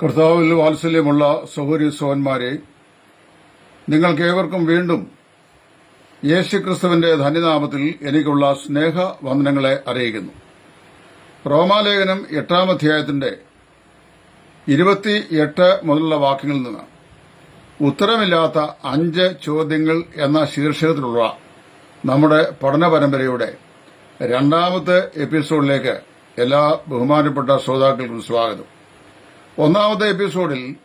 കർത്താവിൽ വാത്സല്യമുള്ള സഹോദരി സോന്മാരെ നിങ്ങൾക്കേവർക്കും വീണ്ടും യേശുക്രിസ്തുവിന്റെ ധന്യനാമത്തിൽ എനിക്കുള്ള സ്നേഹ വന്ദനങ്ങളെ അറിയിക്കുന്നു. റോമാലേഖനം എട്ടാം അധ്യായത്തിന്റെ ഇരുപത്തിയെട്ട് മുതലുള്ള വാക്യങ്ങളിൽ നിന്ന് ഉത്തരമില്ലാത്ത അഞ്ച് ചോദ്യങ്ങൾ എന്ന ശീർഷകത്തിലുള്ള നമ്മുടെ പഠന പരമ്പരയുടെ രണ്ടാമത്തെ എപ്പിസോഡിലേക്ക് എല്ലാ ബഹുമാനപ്പെട്ട ശ്രോതാക്കൾക്കും സ്വാഗതം. ഒന്നാമത്തെ എപ്പിസോഡിൽ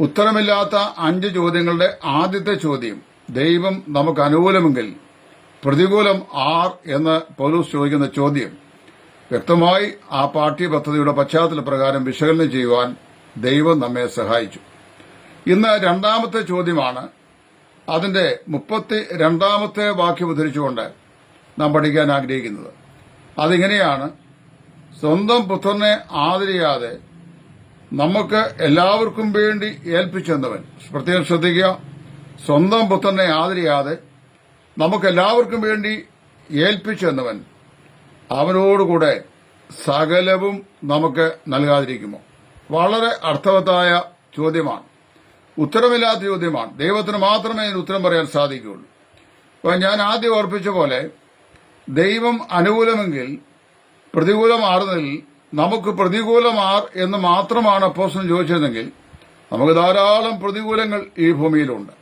ഉത്തരമില്ലാത്ത അഞ്ച് ചോദ്യങ്ങളുടെ ആദ്യത്തെ ചോദ്യം ദൈവം നമുക്ക് അനുകൂലമെങ്കിൽ പ്രതികൂലം ആർ എന്ന് പൗലൂസ് ചോദിക്കുന്ന ചോദ്യം വ്യക്തമായി ആ പാർട്ടി പദ്ധതിയുടെ പശ്ചാത്തല പ്രകാരം വിശകലനം ചെയ്യുവാൻ ദൈവം നമ്മെ സഹായിച്ചു. ഇന്ന് രണ്ടാമത്തെ ചോദ്യമാണ്. അതിന്റെ മുപ്പത്തി രണ്ടാമത്തെ വാക്യം ഉദ്ധരിച്ചുകൊണ്ട് നാം പഠിക്കാൻ ആഗ്രഹിക്കുന്നത്. അതിങ്ങനെയാണ് സ്വന്തം പുത്രനെ ആദരിയാതെ നമുക്ക് എല്ലാവർക്കും വേണ്ടി ഏൽപ്പിച്ചെന്നവൻ. പ്രത്യേകം ശ്രദ്ധിക്കുക. സ്വന്തം പുത്രനെ ആദരിയാതെ നമുക്ക് എല്ലാവർക്കും വേണ്ടി ഏൽപ്പിച്ചെന്നവൻ അവനോടുകൂടെ സകലവും നമുക്ക് നൽകാതിരിക്കുമോ? വളരെ അർത്ഥവത്തായ ചോദ്യമാണ്. ഉത്തരമില്ലാത്ത ചോദ്യമാണ്. ദൈവത്തിന് മാത്രമേ ഇതിന് ഉത്തരം പറയാൻ സാധിക്കുകയുള്ളൂ. അപ്പോൾ ഞാൻ ആദ്യം ഓർപ്പിച്ച പോലെ ദൈവം അനുകൂലമെങ്കിൽ പ്രതികൂലമാറുന്നതിൽ നമുക്ക് പ്രതികൂലമാർ എന്ന് മാത്രമാണ് അപ്പോസ്റ്റൻ ചോദിച്ചതെങ്കിൽ നമുക്ക് ധാരാളം പ്രതികൂലങ്ങൾ ഈ ഭൂമിയിലുണ്ട്.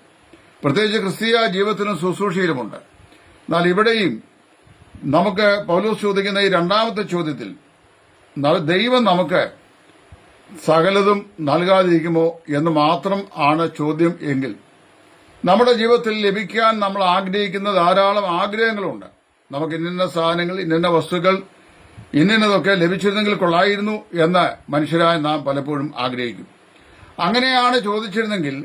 പ്രത്യേകിച്ച് ക്രിസ്തീയ ജീവിതത്തിലും ശുശ്രൂഷയിലുമുണ്ട്. എന്നാൽ ഇവിടെയും നമുക്ക് പൗലോസ് ചോദിക്കുന്ന ഈ രണ്ടാമത്തെ ചോദ്യത്തിൽ ദൈവം നമുക്ക് സകലതും നൽകാതിരിക്കുമോ എന്ന് മാത്രം ആണ് ചോദ്യം എങ്കിൽ നമ്മുടെ ജീവിതത്തിൽ ലഭിക്കാൻ നമ്മൾ ആഗ്രഹിക്കുന്ന ധാരാളം ആഗ്രഹങ്ങളുണ്ട്. നമുക്ക് ഇന്ന സാധനങ്ങൾ ഇന്ന വസ്തുക്കൾ ഇന്നിന്നതൊക്കെ ലഭിച്ചിരുന്നെങ്കിൽ കൊള്ളായിരുന്നു എന്ന് മനുഷ്യരായ നാം പലപ്പോഴും ആഗ്രഹിക്കും. അങ്ങനെയാണ് ചോദിച്ചിരുന്നെങ്കിൽ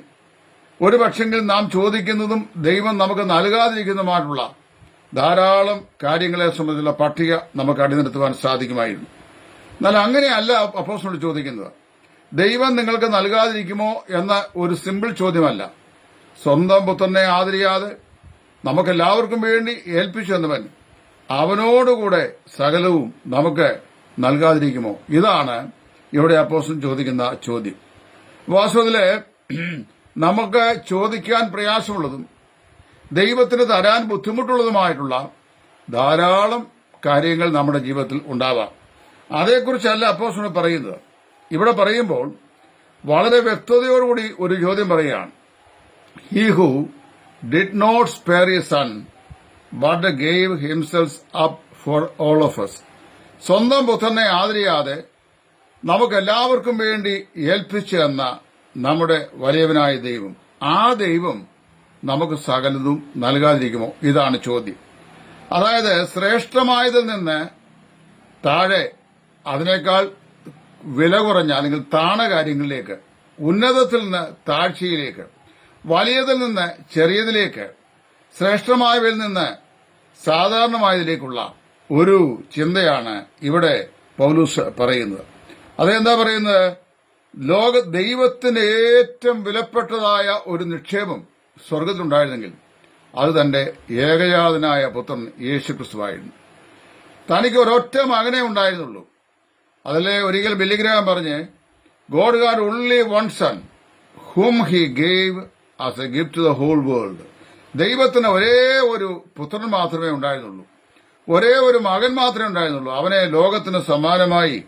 ഒരു പക്ഷെങ്കിൽ നാം ചോദിക്കുന്നതും ദൈവം നമുക്ക് നൽകാതിരിക്കുന്നതുമായിട്ടുള്ള ധാരാളം കാര്യങ്ങളെ സംബന്ധിച്ചുള്ള പട്ടിക നമുക്ക് അടിനിർത്തുവാൻ സാധിക്കുമായിരുന്നു. എന്നാൽ അങ്ങനെയല്ല അപ്പോസിനോട് ചോദിക്കുന്നത്. ദൈവം നിങ്ങൾക്ക് നൽകാതിരിക്കുമോ എന്ന ഒരു സിമ്പിൾ ചോദ്യമല്ല. സ്വന്തം പുത്രനെ ആദരിയാതെ നമുക്കെല്ലാവർക്കും വേണ്ടി ഏൽപ്പിച്ചു എന്നവൻ അവനോടുകൂടെ സകലവും നമുക്ക് നൽകാതിരിക്കുമോ? ഇതാണ് ഇവിടെ അപ്പോസ്റ്റൻ ചോദിക്കുന്ന ചോദ്യം. വാസ്തവത്തിൽ നമുക്ക് ചോദിക്കാൻ പ്രയാസമുള്ളതും ദൈവത്തിന് തരാൻ ബുദ്ധിമുട്ടുള്ളതുമായിട്ടുള്ള ധാരാളം കാര്യങ്ങൾ നമ്മുടെ ജീവിതത്തിൽ ഉണ്ടാവാം. അതേക്കുറിച്ചല്ല അപ്പോസ്റ്റൻ പറയുന്നത്. ഇവിടെ പറയുമ്പോൾ വളരെ വ്യക്തതയോടുകൂടി ഒരു ചോദ്യം പറയുകയാണ്. He who did not spare a son but gave himself up for all of us സ്വന്തം പുത്രനെ ആദരിയാതെ നമുക്ക് എല്ലാവർക്കും വേണ്ടി ഏൽപ്പിച്ചു എന്ന നമ്മുടെ വലിയവനായ ദൈവം. ആ ദൈവം നമുക്ക് സകലതും നൽകാതിരിക്കുമോ? ഇതാണ് ചോദ്യം. അതായത് ശ്രേഷ്ഠമായതിൽ നിന്ന് താഴെ അതിനേക്കാൾ വില കുറഞ്ഞ അല്ലെങ്കിൽ താണ കാര്യങ്ങളിലേക്ക് ഉന്നതത്തിൽ നിന്ന് താഴ്ചയിലേക്ക് വലിയതിൽ നിന്ന് ചെറിയതിലേക്ക് ശ്രേഷ്ഠമായവയിൽ നിന്ന് സാധാരണമായതിലേക്കുള്ള ഒരു ചിന്തയാണ് ഇവിടെ പൗലൂസ് പറയുന്നത്. അതെന്താ പറയുന്നത്? ലോക ദൈവത്തിന് ഏറ്റവും വിലപ്പെട്ടതായ ഒരു നിക്ഷേപം സ്വർഗത്തിലുണ്ടായിരുന്നെങ്കിൽ അത് തന്റെ ഏകജാതനായ പുത്രൻ യേശു ക്രിസ്തുവായിരുന്നു തനിക്ക് ഒരൊറ്റ മകനെ ഉണ്ടായിരുന്നുള്ളൂ. അതിലെ ഒരിക്കൽ ബില്ലിഗ്രഹം പറഞ്ഞ് God had only one son whom he gave as a gift to the whole world. ദൈവത്തിന് ഒരേ ഒരു പുത്രൻ മാത്രമേ ഉണ്ടായിരുന്നുള്ളൂ. ഒരേ ഒരു മകൻ മാത്രമേ ഉണ്ടായിരുന്നുള്ളൂ. അവനെ ലോകത്തിന് സമാനമായി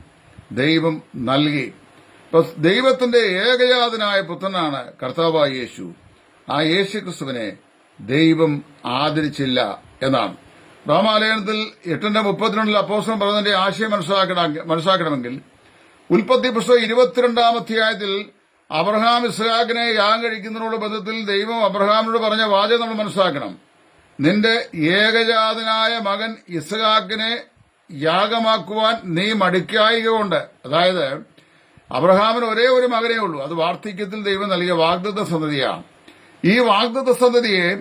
ദൈവം നൽകി. ഇപ്പൊ ദൈവത്തിന്റെ ഏകജാതനായ പുത്രനാണ് കർത്താവായ യേശു. ആ യേശു ക്രിസ്തുവിനെ ദൈവം ആദരിച്ചില്ല എന്നാണ്. റോമാലയനത്തിൽ എട്ടിന്റെ മുപ്പത്തിരണ്ടിൽ അപ്പോസം പറഞ്ഞതിന്റെ ആശയം മനസ്സിലാക്കണമെങ്കിൽ ഉൽപ്പത്തി പുസ്തകം ഇരുപത്തിരണ്ടാം അധ്യായത്തിൽ അബ്രഹാം ഇസ്ഹാഖിനെ യാഗം കഴിക്കുന്നതിനോട് ബന്ധത്തിൽ ദൈവം അബ്രഹാമിനോട് പറഞ്ഞ വാചകം നമ്മൾ മനസ്സിലാക്കണം. നിന്റെ ഏകജാതനായ മകൻ ഇസ്ഹാഖിനെ യാഗമാക്കുവാൻ നീ മടിക്കായിക കൊണ്ട് അതായത് അബ്രഹാമിന് ഒരേ ഒരു മകനേ ഉള്ളൂ അത് വാർദ്ധക്യത്തിൽ ദൈവം നൽകിയ വാഗ്ദത്ത സന്തതിയാണ്. ഈ വാഗ്ദത്ത സന്തതിയെ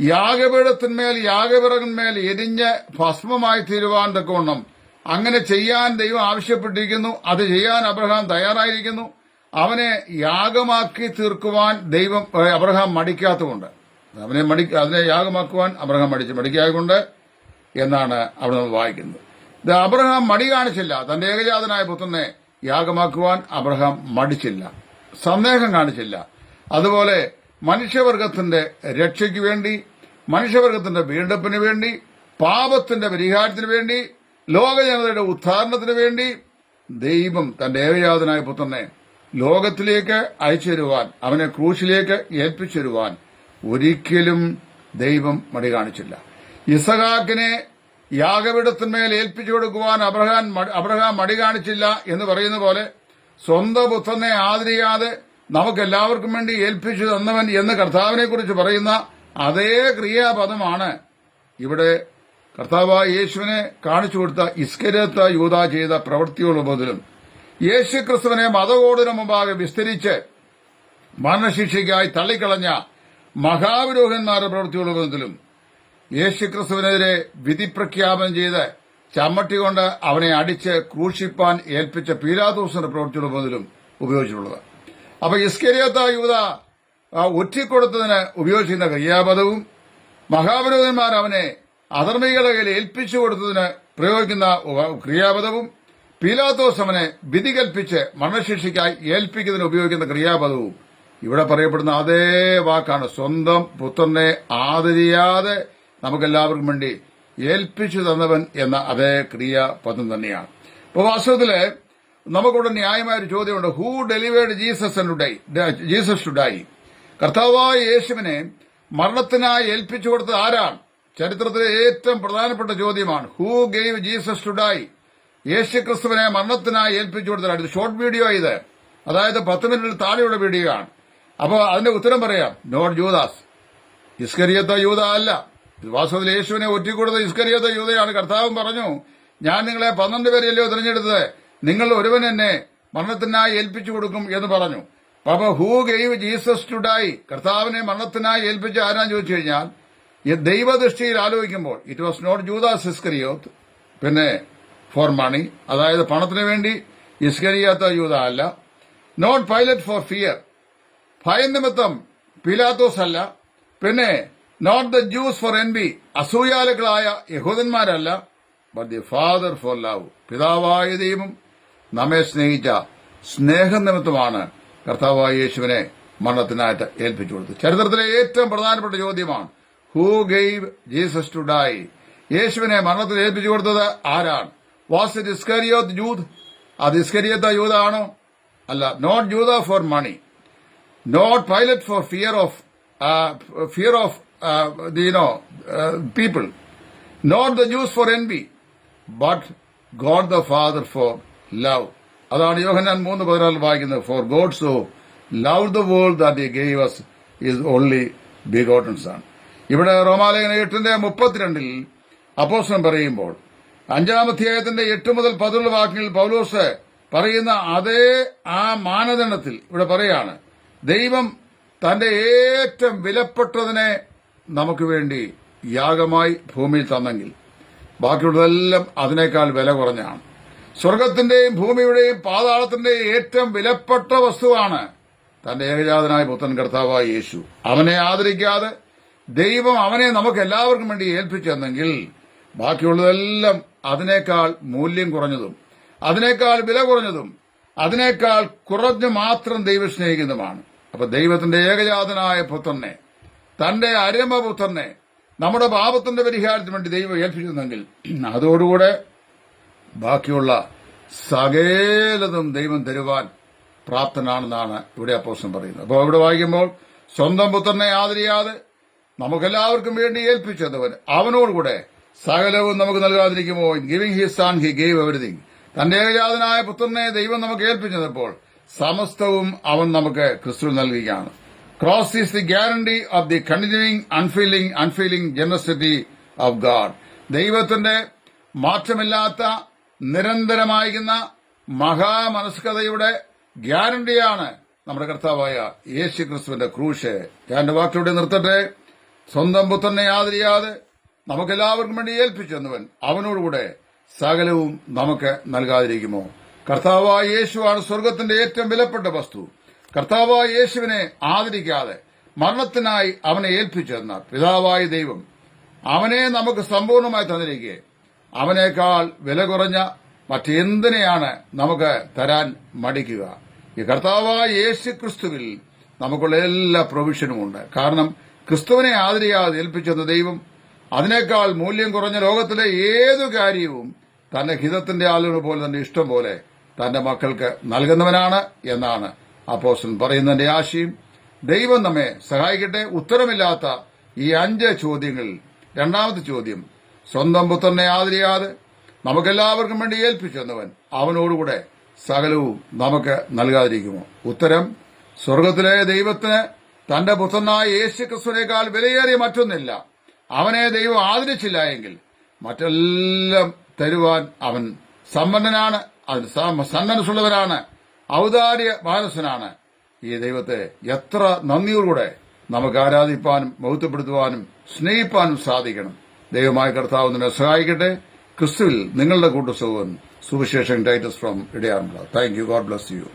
യാഗപീഠത്തിന്മേൽ യാഗപിറകന്മേൽ എരിഞ്ഞ് ഭസ്മമായി തീരുവാൻ തക്കവണ്ണം. അങ്ങനെ ചെയ്യാൻ ദൈവം ആവശ്യപ്പെട്ടിരിക്കുന്നു അത് ചെയ്യാൻ അബ്രഹാം തയ്യാറായിരിക്കുന്നു. അവനെ യാഗമാക്കി തീർക്കുവാൻ ദൈവം അബ്രഹാം മടിക്കാത്തതുകൊണ്ട്. അവനെ മടി അതിനെ യാഗമാക്കുവാൻ അബ്രഹാം മടിച്ചു മടിക്കായതുകൊണ്ട് എന്നാണ് അവിടെ നമ്മൾ വായിക്കുന്നത്. ഇത് അബ്രഹാം മടി കാണിച്ചില്ല. തന്റെ ഏകജാതനായ പുത്രനെ യാഗമാക്കുവാൻ അബ്രഹാം മടിച്ചില്ല. സന്ദേഹം കാണിച്ചില്ല. അതുപോലെ മനുഷ്യവർഗത്തിന്റെ രക്ഷയ്ക്ക് വേണ്ടി മനുഷ്യവർഗത്തിന്റെ വീണ്ടെപ്പിന് വേണ്ടി പാപത്തിന്റെ പരിഹാരത്തിന് വേണ്ടി ലോകജനതയുടെ ഉദ്ധാരണത്തിന് വേണ്ടി ദൈവം തന്റെ ഏകജാതനായ പുത്രനെ ലോകത്തിലേക്ക് അയച്ചു തരുവാൻ അവനെ ക്രൂശിലേക്ക് ഏൽപ്പിച്ചു തരുവാൻ ഒരിക്കലും ദൈവം മടി കാണിച്ചില്ല. ഇസഹാക്കിനെ യാഗപീഠത്തിന്മേൽ ഏൽപ്പിച്ചു കൊടുക്കുവാൻ അബ്രഹാം അബ്രഹാം മടി കാണിച്ചില്ല എന്ന് പറയുന്ന പോലെ സ്വന്തം പുത്രനെ ആദരിയാതെ നമുക്ക് എല്ലാവർക്കും വേണ്ടി ഏൽപ്പിച്ചു തന്നവൻ എന്ന് കർത്താവിനെ കുറിച്ച് പറയുന്ന അതേ ക്രിയാപദമാണ് ഇവിടെ കർത്താവായ യേശുവിനെ കാണിച്ചു കൊടുത്ത ഇസ്കരത്ത യൂത ചെയ്ത പ്രവൃത്തിയുള്ള ബോധലും യേശു ക്രിസ്തുവിനെ മതകോടിന് മുമ്പാകെ വിസ്തരിച്ച് മരണശിക്ഷയ്ക്കായി തള്ളിക്കളഞ്ഞ മഹാവിരോഹന്മാരുടെ പ്രവൃത്തിയുള്ളതിലും വിധി പ്രഖ്യാപനം ചെയ്ത് ചമ്മട്ടി കൊണ്ട് അവനെ അടിച്ച് ക്രൂശിപ്പാൻ ഏൽപ്പിച്ച പീലാദോസിന്റെ പ്രവൃത്തിയുടെ ബോധത്തിലും ഉപയോഗിച്ചിട്ടുള്ളത്. അപ്പൊ ഇസ്കരിയത്ത യുവത ഒറ്റിക്കൊടുത്തതിന് ഉപയോഗിച്ചിരുന്ന ക്രിയാപദവും മഹാവിരോധന്മാർ അവനെ അധർമ്മികളുടെ കയ്യിൽ ഏൽപ്പിച്ചു കൊടുത്തതിന് പ്രയോഗിക്കുന്ന ക്രിയാപദവും പീലാത്തോസ് അവനെ വിധി കൽപ്പിച്ച് മരണശിക്ഷയ്ക്കായി ഏൽപ്പിക്കുന്നതിന് ഉപയോഗിക്കുന്ന ക്രിയാപദവും ഇവിടെ പറയപ്പെടുന്ന അതേ വാക്കാണ്. സ്വന്തം പുത്രനെ ആദരിയാതെ നമുക്കെല്ലാവർക്കും വേണ്ടി ഏൽപ്പിച്ചു തന്നവൻ എന്ന അതേ ക്രിയാപദം തന്നെയാണ്. ഇപ്പൊ വാസ്തവത്തിൽ നമുക്കിവിടെ ന്യായമായ ഒരു ചോദ്യമുണ്ട് who delivered Jesus Jesus to die കർത്താവായ യേശുവിനെ മരണത്തിനായി ഏൽപ്പിച്ചു കൊടുത്തത് ആരാണ്? ചരിത്രത്തിലെ ഏറ്റവും പ്രധാനപ്പെട്ട ചോദ്യമാണ്. Who gave Jesus to die യേശു ക്രിസ്തുവിനെ മരണത്തിനായി ഏൽപ്പിച്ചു കൊടുത്തതാണ് ഇത് ഷോർട്ട് വീഡിയോ ഇത്. അതായത് പത്ത് മിനിറ്റിൽ താഴെയുള്ള വീഡിയോ ആണ്. അപ്പോൾ അതിന്റെ ഉത്തരം പറയാം. നോട്ട് ജൂദാസ് ഇസ്കരിയത്ത യൂത അല്ല. വാസ്തവത്തിൽ യേശുവിനെ ഒറ്റിക്കൊടുത്ത ഇസ്കരിയത്ത യൂതയാണ്. കർത്താവും പറഞ്ഞു ഞാൻ നിങ്ങളെ പന്ത്രണ്ട് പേരെയല്ലോ തിരഞ്ഞെടുത്തത്? നിങ്ങൾ ഒരുവൻ എന്നെ മരണത്തിനായി ഏൽപ്പിച്ചു കൊടുക്കും എന്ന് പറഞ്ഞു. അപ്പൊ ഹൂ ഗെയ്വ് ജീസസ് ടുഡായി കർത്താവിനെ മരണത്തിനായി ഏൽപ്പിച്ച ആരാന്ന് ചോദിച്ചു കഴിഞ്ഞാൽ ദൈവദൃഷ്ടിയിൽ ആലോചിക്കുമ്പോൾ it was not Judas Iscariot പിന്നെ ഫോർ മണി അതായത് പണത്തിന് വേണ്ടി ഇസ്കരിയാത്ത യൂത അല്ല നോട്ട് പൈലറ്റ് ഫോർ ഫിയർ ഭയനിമിത്തം നിമിത്തം പീലാത്തോസ് അല്ല. പിന്നെ not the Jews for envy അസൂയാലുക്കളായ യഹൂദന്മാരല്ല. But the Father for love പിതാവായ ദൈവം നമ്മെ സ്നേഹിച്ച സ്നേഹനിമിത്തമാണ് കർത്താവായ യേശുവിനെ മരണത്തിനായിട്ട് ഏൽപ്പിച്ചു കൊടുത്തത്. ചരിത്രത്തിലെ ഏറ്റവും പ്രധാനപ്പെട്ട ചോദ്യമാണ് who gave Jesus to die യേശുവിനെ മരണത്തിൽ ഏൽപ്പിച്ചു കൊടുത്തത് ആരാണ്? വാസ് ഇറ്റ് ഇസ്കരിയോത്ത് ജൂത് അത് ഇസ്കരിയത്ത യൂത ആണോ അല്ല not Judas for money not Pilate for fear of fear of ദിനോ people not the know for envy but God the Father for love. അതാണ് യോഹന്നാൻ മൂന്ന് പതിനാല് വായിക്കുന്നത് for God so love the world that he gave us his only begotten son ആണ് ഇവിടെ റോമാലേഖന എട്ടിന്റെ മുപ്പത്തിരണ്ടിൽ അപ്പോസ്റ്റലൻ പറയുമ്പോൾ അഞ്ചാം അധ്യായത്തിന്റെ എട്ട് മുതൽ പതിനുള്ള വാക്കിൽ പൗലോസ് പറയുന്ന അതേ ആ മാനദണ്ഡത്തിൽ ഇവിടെ പറയാണ് ദൈവം തന്റെ ഏറ്റവും വിലപ്പെട്ടതിനെ നമുക്ക് വേണ്ടി യാഗമായി ഭൂമിയിൽ തന്നെങ്കിൽ ബാക്കിയുള്ളതെല്ലാം അതിനേക്കാൾ വില കുറഞ്ഞാണ്. സ്വർഗത്തിന്റെയും ഭൂമിയുടെയും പാതാളത്തിന്റെയും ഏറ്റവും വിലപ്പെട്ട വസ്തുവാണ് തന്റെ ഏകജാതനായ പുത്രൻ കർത്താവായ യേശു. അവനെ ആദരിക്കാതെ ദൈവം അവനെ നമുക്ക് എല്ലാവർക്കും വേണ്ടി ഏൽപ്പിച്ചെന്നെങ്കിൽ ബാക്കിയുള്ളതെല്ലാം അതിനേക്കാൾ മൂല്യം കുറഞ്ഞതും അതിനേക്കാൾ വില കുറഞ്ഞതും അതിനേക്കാൾ കുറഞ്ഞു മാത്രം ദൈവം സ്നേഹിക്കുന്നതുമാണ്. അപ്പൊ ദൈവത്തിന്റെ ഏകജാതനായ പുത്രനെ തന്റെ അരമപുത്രനെ നമ്മുടെ പാപത്തിന്റെ പരിഹാരത്തിന് വേണ്ടി ദൈവം ഏൽപ്പിച്ചിരുന്നെങ്കിൽ അതോടുകൂടെ ബാക്കിയുള്ള സകലതും ദൈവം തരുവാൻ പ്രാപ്തനാണെന്നാണ് ഇവിടെ അപ്പോസം പറയുന്നത്. അപ്പോൾ ഇവിടെ വായിക്കുമ്പോൾ സ്വന്തം പുത്രനെ ആദരിയാതെ നമുക്കെല്ലാവർക്കും വേണ്ടി ഏൽപ്പിച്ചതവൻ അവനോടുകൂടെ സകലവും നമുക്ക് നൽകാതിരിക്കുമോ? Giving his son he gave everything തന്റെ ഏകജാതനായ പുത്രനെ ദൈവം നമുക്ക് ഏൽപ്പിച്ചപ്പോൾ സമസ്തവും അവൻ നമുക്ക് ക്രിസ്തു നൽകുകയാണ്. Cross is the guarantee of the continuing unfailing unfailing generosity of God ദൈവത്തിന്റെ മാറ്റമില്ലാത്ത നിരന്തരമായിരിക്കുന്ന മഹാമനസ്കതയുടെ ഗ്യാരണ്ടിയാണ് നമ്മുടെ കർത്താവായ യേശു ക്രിസ്തുവിന്റെ ക്രൂശ്. ഞാൻ വാക്കിലൂടെ നിർത്തട്ടെ. സ്വന്തം പുത്രനെ ആദരിയാതെ നമുക്കെല്ലാവർക്കും വേണ്ടി ഏൽപ്പിച്ചെന്നവൻ അവനോടുകൂടെ സകലവും നമുക്ക് നൽകാതിരിക്കുമോ? കർത്താവായ യേശുവാണ് സ്വർഗത്തിന്റെ ഏറ്റവും വിലപ്പെട്ട വസ്തു. കർത്താവായ യേശുവിനെ ആദരിക്കാതെ മരണത്തിനായി അവനെ ഏൽപ്പിച്ചെന്ന പിതാവായ ദൈവം അവനെ നമുക്ക് സമ്പൂർണമായി തന്നിരിക്കെ. അവനേക്കാൾ വില കുറഞ്ഞ മറ്റെന്തിനെയാണ് നമുക്ക് തരാൻ മടിക്കുക? ഈ കർത്താവായ യേശു ക്രിസ്തുവിൽ നമുക്കുള്ള എല്ലാ പ്രൊവിഷനും ഉണ്ട്. കാരണം ക്രിസ്തുവിനെ ആദരിയാതെ ഏൽപ്പിച്ചെന്ന ദൈവം അതിനേക്കാൾ മൂല്യം കുറഞ്ഞ ലോകത്തിലെ ഏതു കാര്യവും തന്റെ ഹിതത്തിന്റെ ആളുകൾ പോലെ തന്റെ ഇഷ്ടം പോലെ തന്റെ മക്കൾക്ക് നൽകുന്നവനാണ് എന്നാണ് അപ്പോസ്റ്റൻ പറയുന്നതിന്റെ ആശയം. ദൈവം നമ്മെ സഹായിക്കട്ടെ. ഉത്തരമില്ലാത്ത ഈ അഞ്ച് ചോദ്യങ്ങളിൽ രണ്ടാമത്തെ ചോദ്യം സ്വന്തം പുത്രനെ ആദരിയാതെ നമുക്കെല്ലാവർക്കും വേണ്ടി ഏൽപ്പിച്ചെന്നവൻ അവനോടുകൂടെ സകലവും നമുക്ക് നൽകാതിരിക്കുമോ? ഉത്തരം സ്വർഗത്തിലെ ദൈവത്തിന് തന്റെ പുത്രനായ യേശു ക്രിസ്തുവിനേക്കാൾ വിലയേറിയ മറ്റൊന്നില്ല. അവനെ ദൈവം ആദരിച്ചില്ല എങ്കിൽ മറ്റെല്ലാം തരുവാൻ അവൻ സമ്പന്നനാണ് അവൻ സന്നനസുള്ളവനാണ് ഔദാര്യ മാനസനാണ്. ഈ ദൈവത്തെ എത്ര നന്ദിയോടുകൂടെ നമുക്ക് ആരാധിപ്പാനും ബൗദ്ധപ്പെടുത്തുവാനും സ്നേഹിപ്പാനും സാധിക്കണം. ദൈവമായ കർത്താവ് നിന്നെ സഹായിക്കട്ടെ. ക്രിസ്തുവിൽ നിങ്ങളുടെ കൂട്ടുസുഖൻ സുവിശേഷൻ Titus from ഇടയാറുള്ള thank you God bless you